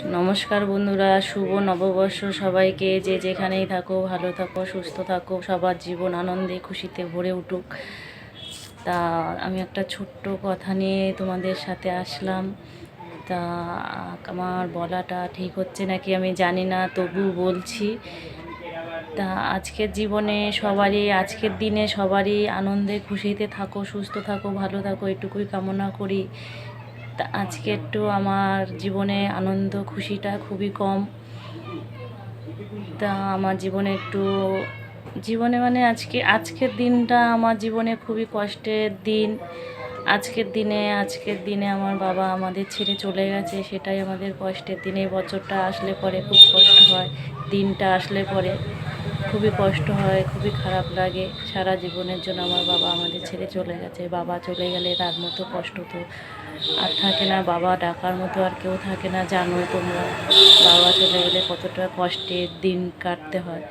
নমস্কার বন্ধুরা, শুভ নববর্ষ সবাইকে। যে যেখানেই থাকো, ভালো থাকো, সুস্থ থাকো, সবার জীবন আনন্দে, খুশিতে ভরে উঠুক। তা আমি একটা ছোট্ট কথা নিয়ে তোমাদের সাথে আসলাম। তা আমার বলাটা ঠিক হচ্ছে নাকি আমি জানি না তবু বলছি। তা আজকের জীবনে সবারই, আজকের দিনে সবারই আনন্দে, খুশিতে থাকো, সুস্থ থাকো, ভালো থাকো, এটুকুই কামনা করি। তা আজকে একটু আমার জীবনে আনন্দ, খুশিটা খুবই কম। তা আমার জীবনে একটু, জীবনে মানে আজকে, আজকের দিনটা আমার জীবনে খুবই কষ্টের দিন। আজকের দিনে আজকের দিনে আমার বাবা আমাদের ছেড়ে চলে গেছে, সেটাই আমাদের কষ্টের দিনে। বছরটা আসলে পরে খুব কষ্ট হয়, দিনটা আসলে পরে। খুবই কষ্ট হয়, খুবই খারাপ লাগে। সারা জীবনের জন্য আমার বাবা আমাদের ছেড়ে চলে গেছে। বাবা চলে গেলে তার মতো কষ্ট তো আর থাকে না। বাবা ডাকার মতো আর কেউ থাকে না। জানো তোমরা, বাবা চলে গেলে কতটা কষ্টের দিন কাটতে হয়।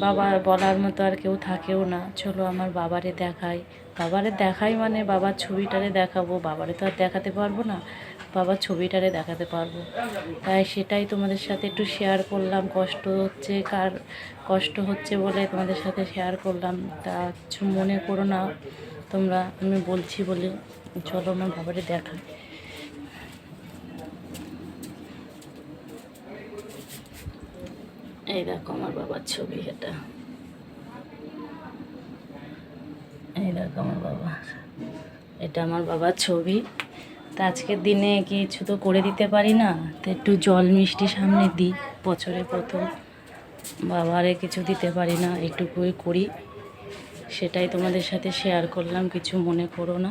বাবা বলার মতো আর কেউ থাকেও না। চলো আমার বাবারে দেখাই। বাবারে দেখাই মানে বাবার ছবিটারে দেখাবো, বাবারে তো আর দেখাতে পারব না, বাবার ছবিটারে দেখাতে পারব। তাই সেটাই তোমাদের সাথে একটু শেয়ার করলাম, কষ্ট হচ্ছে কার, কষ্ট হচ্ছে বলে তোমাদের সাথে শেয়ার করলাম। তা কিছু মনে করো না তোমরা, আমি বলছি বলে চলো আমার বাবারে দেখাই। এই দেখো আমার বাবার ছবি এটা। এই দেখো আমার বাবা এটা আমার বাবার ছবি। তা আজকের দিনে কিছু তো করে দিতে পারি না। তো একটু জল মিষ্টি সামনে দিই। বছরে প্রথম বাবারে কিছু দিতে পারি না একটুকুই করি সেটাই তোমাদের সাথে শেয়ার করলাম, কিছু মনে করো না।